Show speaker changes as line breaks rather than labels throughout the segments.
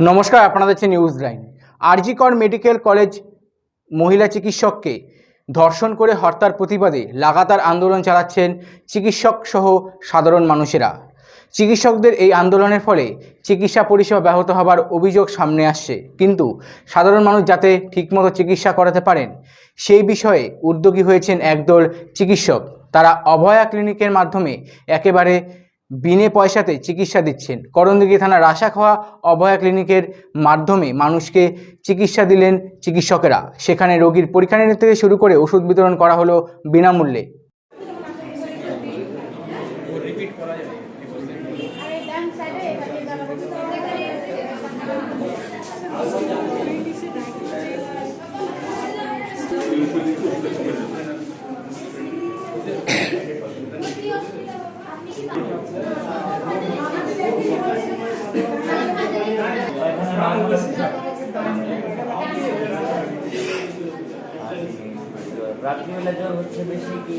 নমস্কার, আপনারা দেখছেন news line RG Kar medical college মহিলা চিকিৎসককে ধর্ষণ করে হত্যার প্রতিবাদে লাগাতার আন্দোলন চালাচ্ছেন চিকিৎসক সহ সাধারণ মানুষেরা। চিকিৎসকদের এই আন্দোলনের ফলে চিকিৎসা পরিষেবা ব্যাহত হবার অভিযোগ সামনে আসছে। কিন্তু সাধারণ মানুষ যাতে ঠিকমতো চিকিৎসা করাতে পারেন, সেই বিষয়ে উদ্যোগী হয়েছেন একদল চিকিৎসক। তারা অভয়া ক্লিনিকের মাধ্যমে একেবারে বিনে পয়সাতে চিকিৎসা দিচ্ছেন। করণদিঘি থানার রাশাখোয়া অভয়া ক্লিনিকের মাধ্যমে মানুষকে চিকিৎসা দিলেন চিকিৎসকেরা। সেখানে রোগীর পরীক্ষা নিরীক্ষা থেকে শুরু করে ওষুধ বিতরণ করা হলো বিনামূল্যে।
রাত্রিবেলা জ্বর হচ্ছে বেশি কি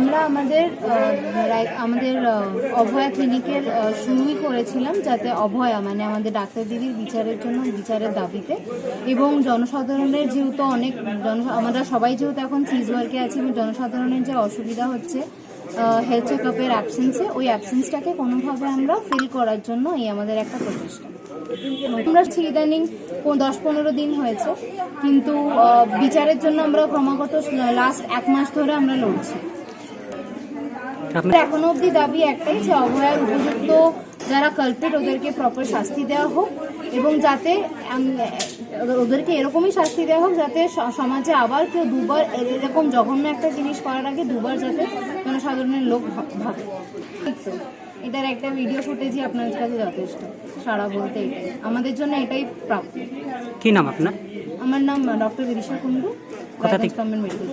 রাই- আমাদের আমাদের অভয়া ক্লিনিকের শুরুই করেছিলাম যাতে অভয়া মানে আমাদের ডাক্তার দিদির বিচারের জন্য, বিচারের দাবিতে। এবং জনসাধারণের যেহেতু অনেক, জন আমরা সবাই যেহেতু এখন ফিজ ওয়ার্কে আছি, এবং জনসাধারণের যে অসুবিধা হচ্ছে হেলথ চেকআপের অ্যাবসেন্সে ওই অ্যাবসেন্সটাকে কোনোভাবে আমরা ফিল করার জন্য এই আমাদের একটা প্রচেষ্টা। আমরা ইদানিং দশ পনেরো দিন হয়েছে কিন্তু বিচারের জন্য আমরা ক্রমাগত লাস্ট এক মাস ধরে আমরা লড়ছি। এখনও অবধি দাবি একটাই যে অভয়ার উপযুক্ত যারা কালপিট ওদেরকে প্রপার শাস্তি দেওয়া হোক এবং যাতে ওদেরকে এরকমই শাস্তি দেওয়া হোক যাতে সমাজে আবার কেউ দুবার এরকম জঘন্য একটা জিনিস করার আগে দুবার যাতে জনসাধারণের লোক ভাব- এটার একটা ভিডিও ফুটেজই আপনার কাছে যথেষ্ট সারা বলতে এটাই। আমাদের জন্য এটাই প্রাপ্য।
কি নাম আপনার?
আমার নাম ডক্টর বিদিশা কুন্ডু
কোথা থেকে?
মেডিকেল